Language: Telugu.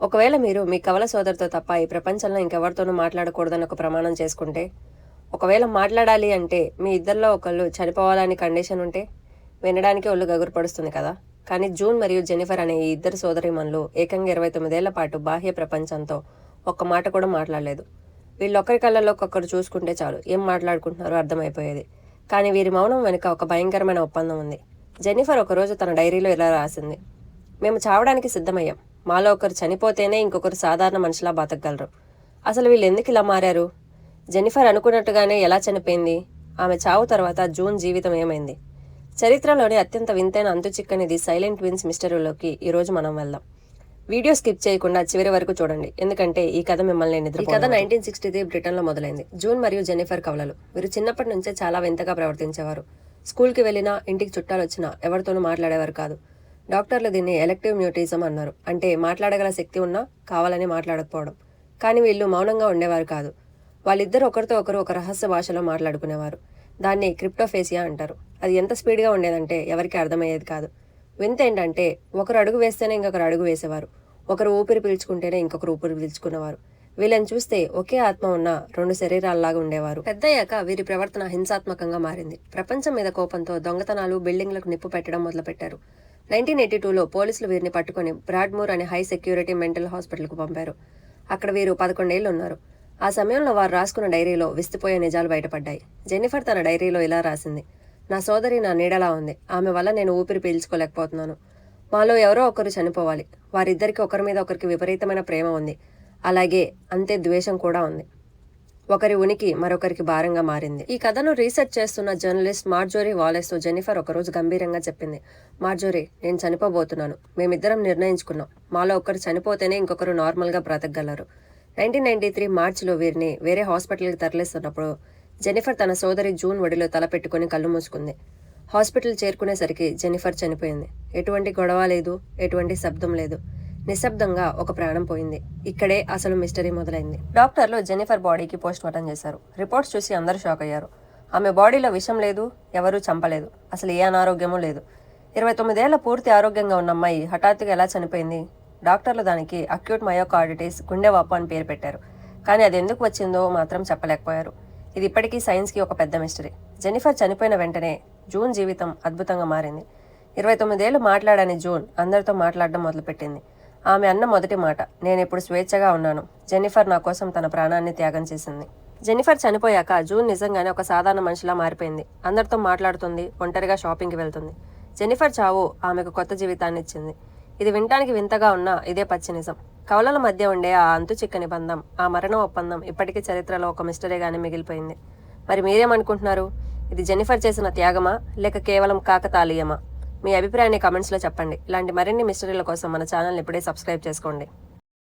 ఒకవేళ మీరు మీ కవల సోదరితో తప్ప ఈ ప్రపంచంలో ఇంకెవరితోనూ మాట్లాడకూడదని ఒక ప్రమాణం చేసుకుంటే ఒకవేళ మాట్లాడాలి అంటే మీ ఇద్దరిలో ఒకళ్ళు చనిపోవాలని కండిషన్ ఉంటే వినడానికి ఒళ్ళు గగురు పడుస్తుంది కదా. కానీ జూన్ మరియు జెనిఫర్ అనే ఈ ఇద్దరు సోదరిమన్లు ఏకంగా ఇరవై తొమ్మిదేళ్ళ పాటు బాహ్య ప్రపంచంతో ఒక్క మాట కూడా మాట్లాడలేదు. వీళ్ళొక్కరి కళ్ళలో ఒక్కొక్కరు చూసుకుంటే చాలు ఏం మాట్లాడుకుంటున్నారో అర్థమైపోయేది. కానీ వీరి మౌనం వెనుక ఒక భయంకరమైన ఒప్పందం ఉంది. జెనిఫర్ ఒకరోజు తన డైరీలో ఇలా రాసింది. మేము చావడానికి సిద్ధమయ్యాం. మాలో ఒకరు చనిపోతేనే ఇంకొకరు సాధారణ మనిషిలా బతకగలరు. అసలు వీళ్ళు ఎందుకు ఇలా మారారు? జెనిఫర్ అనుకున్నట్టుగానే ఎలా చనిపోయింది? ఆమె చావు తర్వాత జూన్ జీవితం ఏమైంది? చరిత్రలోని అత్యంత వింతైన అంతుచిక్కనిది సైలెంట్ విన్స్ మిస్టరీలోకి ఈరోజు మనం వెళ్దాం. వీడియో స్కిప్ చేయకుండా చివరి వరకు చూడండి. ఎందుకంటే ఈ కథ మిమ్మల్ని నిద్ర ఈ కథ నైన్టీన్ సిక్స్టీ త్రీ బ్రిటన్లో మొదలైంది. జూన్ మరియు జెనిఫర్ కవలలు. వీరు చిన్నప్పటి నుంచే చాలా వింతగా ప్రవర్తించేవారు. స్కూల్కి వెళ్ళినా ఇంటికి చుట్టాలు వచ్చినా ఎవరితోనూ మాట్లాడేవారు కాదు. డాక్టర్లు దీన్ని ఎలక్టివ్ మ్యూటిజం అన్నారు. అంటే మాట్లాడగల శక్తి ఉన్నా కావాలని మాట్లాడకపోవడం. కానీ వీళ్ళు మౌనంగా ఉండేవారు కాదు. వాళ్ళిద్దరు ఒకరితో ఒకరు ఒక రహస్య భాషలో మాట్లాడుకునేవారు. దాన్ని క్రిప్టోఫేసియా అంటారు. అది ఎంత స్పీడ్గా ఉండేదంటే ఎవరికి అర్థమయ్యేది కాదు. వింత ఏంటంటే ఒకరు అడుగు వేస్తేనే ఇంకొకరు అడుగు వేసేవారు. ఒకరు ఊపిరి పీల్చుకుంటేనే ఇంకొకరు ఊపిరి పీల్చుకునేవారు వీళ్ళని చూస్తే ఒకే ఆత్మ ఉన్న రెండు శరీరాల్లాగా ఉండేవారు. పెద్దయ్యాక వీరి ప్రవర్తన హింసాత్మకంగా మారింది. ప్రపంచం మీద కోపంతో దొంగతనాలు బిల్డింగ్లకు నిప్పు పెట్టడం మొదలుపెట్టారు. నైన్టీన్ ఎయిటీ టూలో పోలీసులు వీరిని పట్టుకొని బ్రాడ్మూర్ అనే హై సెక్యూరిటీ మెంటల్ హాస్పిటల్కు పంపారు. అక్కడ వీరు పదకొండేళ్ళు ఉన్నారు. ఆ సమయంలో వారు రాసుకున్న డైరీలో విస్తుపోయే నిజాలు బయటపడ్డాయి. జెన్నిఫర్ తన డైరీలో ఇలా రాసింది నా సోదరి నా నీడలా ఉంది. ఆమె వల్ల నేను ఊపిరి పీల్చుకోలేకపోతున్నాను. మాలో ఎవరో ఒకరు చనిపోవాలి. వారిద్దరికి ఒకరి మీద ఒకరికి విపరీతమైన ప్రేమ ఉంది. అలాగే అంతే ద్వేషం కూడా ఉంది. ఒకరి ఉనికి మరొకరికి భారంగా మారింది. ఈ కథను రీసెర్చ్ చేస్తున్న జర్నలిస్ట్ మార్జోరీ వాలెస్తో జెనిఫర్ ఒకరోజు గంభీరంగా చెప్పింది. మార్జోరీ నేను చనిపోబోతున్నాను. మేమిద్దరం నిర్ణయించుకున్నాం. మాలో ఒకరు చనిపోతేనే ఇంకొకరు నార్మల్గా బ్రతకగలరు. నైన్టీన్ నైన్టీ త్రీ మార్చిలో వీరిని వేరే హాస్పిటల్కి తరలిస్తున్నప్పుడు జెనిఫర్ తన సోదరి జూన్ ఒడిలో తలపెట్టుకుని కళ్ళు మూసుకుంది. హాస్పిటల్ చేరుకునేసరికి జెనిఫర్ చనిపోయింది. ఎటువంటి గొడవ లేదు ఎటువంటి శబ్దం లేదు. నిశ్శబ్దంగా ఒక ప్రాణం పోయింది. ఇక్కడే అసలు మిస్టరీ మొదలైంది. డాక్టర్లు జెనిఫర్ బాడీకి పోస్ట్ మార్టం చేశారు. రిపోర్ట్స్ చూసి అందరూ షాక్ అయ్యారు. ఆమె బాడీలో విషం లేదు ఎవరూ చంపలేదు. అసలు ఏ అనారోగ్యమూ లేదు. ఇరవై తొమ్మిదేళ్ళ పూర్తి ఆరోగ్యంగా ఉన్న అమ్మాయి హఠాత్తుగా ఎలా చనిపోయింది? డాక్టర్లు దానికి అక్యూట్ మయోకార్డిటిస్ గుండెవాపు అని పేరు పెట్టారు. కానీ అది ఎందుకు వచ్చిందో మాత్రం చెప్పలేకపోయారు. ఇది ఇప్పటికీ సైన్స్కి ఒక పెద్ద మిస్టరీ. జెనిఫర్ చనిపోయిన వెంటనే జూన్ జీవితం అద్భుతంగా మారింది. ఇరవై తొమ్మిదేళ్ళు మాట్లాడని జూన్ అందరితో మాట్లాడడం మొదలుపెట్టింది. ఆమె అన్న మొదటి మాట. నేను ఇప్పుడు స్వేచ్ఛగా ఉన్నాను. జెన్నిఫర్ నా కోసం తన ప్రాణాన్ని త్యాగం చేసింది. జెన్నిఫర్ చనిపోయాక జూన్ నిజంగానే ఒక సాధారణ మనిషిలా మారిపోయింది. అందరితో మాట్లాడుతుంది ఒంటరిగా షాపింగ్కి వెళ్తుంది. జెనిఫర్ చావు ఆమెకు కొత్త జీవితాన్ని ఇచ్చింది. ఇది వినటానికి వింతగా ఉన్న ఇదే పచ్చి నిజం. కవలల మధ్య ఉండే ఆ అంతు చిక్కని బంధం ఆ మరణ ఒప్పందం ఇప్పటికీ చరిత్రలో ఒక మిస్టరీగానే మిగిలిపోయింది. మరి మీరేమనుకుంటున్నారు? ఇది జెనిఫర్ చేసిన త్యాగమా? లేక కేవలం కాకతాళీయమా? మీ అభిప్రాయాన్ని కమెంట్స్లో చెప్పండి. ఇలాంటి మరిన్ని మిస్టరీల కోసం మన ఛానల్ని ఇప్పుడే సబ్స్క్రైబ్ చేసుకోండి.